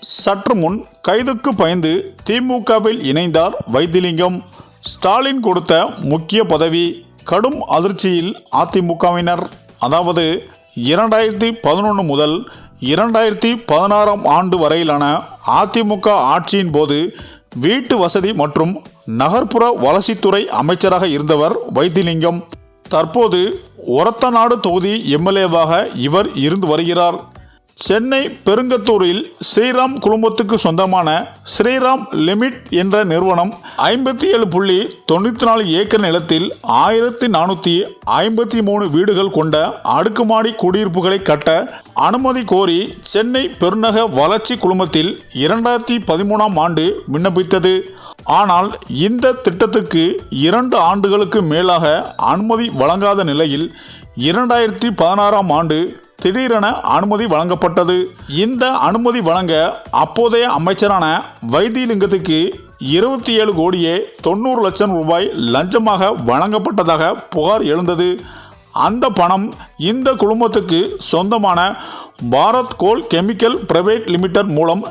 சற்று முன் கைதுக்கு பயந்து திமுகவில் இணைந்தார் வைத்திலிங்கம். ஸ்டாலின் கொடுத்த முக்கிய பதவி கடும் அதிர்ச்சியில் அதிமுகவினர். அதாவது இரண்டாயிரத்தி பதினொன்று முதல் இரண்டாயிரத்தி பதினாறாம் ஆண்டு வரையிலான அதிமுக ஆட்சியின் போது வீட்டு வசதி மற்றும் நகர்ப்புற வளர்ச்சித்துறை அமைச்சராக இருந்தவர் வைத்திலிங்கம். தற்போது ஒரத்தநாடு தொகுதி எம்எல்ஏவாக இவர் இருந்து வருகிறார். சென்னை பெருங்கத்தூரில் ஸ்ரீராம் குழுமத்துக்கு சொந்தமான ஸ்ரீராம் லிமிட் என்ற நிறுவனம் ஐம்பத்தி ஏழு புள்ளி தொண்ணூற்றி நாலு ஏக்கர் நிலத்தில் ஆயிரத்தி நானூற்றி ஐம்பத்தி மூணு வீடுகள் கொண்ட அடுக்குமாடி குடியிருப்புகளை கட்ட அனுமதி கோரி சென்னை பெருநக வளர்ச்சி குழுமத்தில் இரண்டாயிரத்தி பதிமூணாம் ஆண்டு விண்ணப்பித்தது. ஆனால் இந்த திட்டத்துக்கு இரண்டு ஆண்டுகளுக்கு மேலாக அனுமதி வழங்காத நிலையில் இரண்டாயிரத்தி பதினாறாம் ஆண்டு திடீரென அனுமதி வழங்கப்பட்டது. இந்த அனுமதி வழங்க அப்போதைய அமைச்சரான வைத்தியலிங்கத்துக்கு இருபத்தி ஏழு கோடியே தொண்ணூறு லட்சம் ரூபாய் லஞ்சமாக வழங்கப்பட்டதாக புகார் எழுந்தது. அந்த பணம் இந்த குழுமத்துக்கு சொந்தமான Bharat coal chemical private limited மூலம்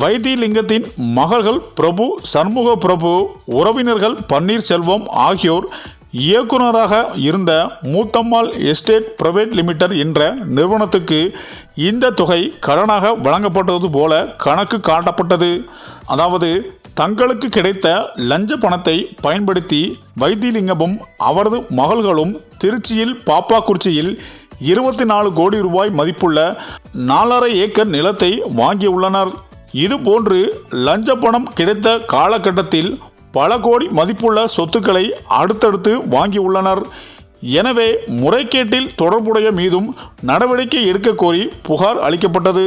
வைத்தியலிங்கத்தின் மகள்கள் பிரபு சண்முக பிரபு உறவினர்கள் பன்னீர்செல்வம் ஆகியோர் இயக்குனராக இருந்த மூத்தம்மாள் எஸ்டேட் பிரைவேட் லிமிடெட் என்ற நிறுவனத்துக்கு இந்த தொகை கடனாக வழங்கப்பட்டது போல கணக்கு காட்டப்பட்டது. அதாவது தங்களுக்கு கிடைத்த லஞ்ச பணத்தை பயன்படுத்தி வைத்தியலிங்கமும் அவரது மகள்களும் திருச்சியில் பாப்பாக்குறிச்சியில் இருபத்தி நாலு கோடி ரூபாய் மதிப்புள்ள நாலரை ஏக்கர் நிலத்தை வாங்கியுள்ளனர். இதுபோன்று லஞ்ச பணம் கிடைத்த காலகட்டத்தில் பல கோடி மதிப்புள்ள சொத்துக்களை அடுத்தடுத்து வாங்கியுள்ளனர் எனவே முறைகேட்டில் தொடர்புடைய மீதும் நடவடிக்கை எடுக்க கோரி புகார் அளிக்கப்பட்டது.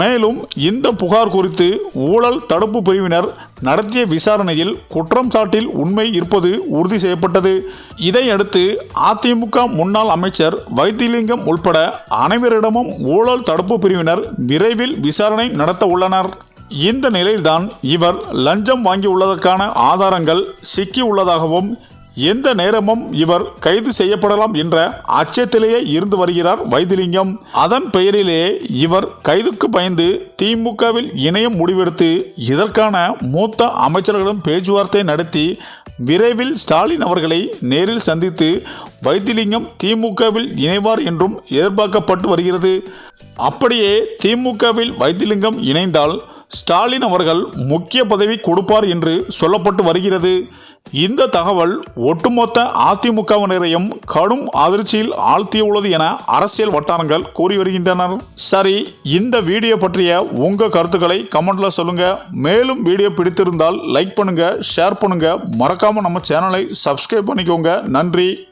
மேலும் இந்த புகார் குறித்து ஊழல் தடுப்பு பிரிவினர் நடத்திய விசாரணையில் குற்றம் சாட்டில் உண்மை இருப்பது உறுதி செய்யப்பட்டது. இதையடுத்து அதிமுக முன்னாள் அமைச்சர் வைத்திலிங்கம் உள்பட அனைவரிடமும் ஊழல் தடுப்பு பிரிவினர் விரைவில் விசாரணை நடத்த உள்ளனர். இந்த நிலையில்தான் இவர் லஞ்சம் வாங்கியுள்ளதற்கான ஆதாரங்கள் சிக்கியுள்ளதாகவும் எந்த நேரமும் இவர் கைது செய்யப்படலாம் என்ற அச்சத்திலேயே இருந்து வருகிறார் வைத்திலிங்கம். அதன் பெயரிலேயே இவர் கைதுக்கு பயந்து திமுகவில் இணையம் முடிவெடுத்து இதற்கான மூத்த அமைச்சர்களிடம் பேச்சுவார்த்தை நடத்தி விரைவில் ஸ்டாலின் அவர்களை நேரில் சந்தித்து வைத்திலிங்கம் திமுகவில் இணைவார் என்றும் எதிர்பார்க்கப்பட்டு வருகிறது. அப்படியே திமுகவில் வைத்திலிங்கம் இணைந்தால் ஸ்டாலின் அவர்கள் முக்கிய பதவி கொடுப்பார் என்று சொல்லப்பட்டு வருகிறது. இந்த தகவல் ஒட்டுமொத்த அதிமுகவினரையும் கடும் அதிர்ச்சியில் ஆழ்த்தியுள்ளது என அரசியல் வட்டாரங்கள் கூறி வருகின்றனர். சரி இந்த வீடியோ பற்றிய உங்கள் கருத்துக்களை கமெண்ட்ல சொல்லுங்க. மேலும் வீடியோ பிடித்திருந்தால் லைக் பண்ணுங்க ஷேர் பண்ணுங்க. மறக்காம நம்ம சேனலை சப்ஸ்கிரைப் பண்ணிக்கோங்க. நன்றி.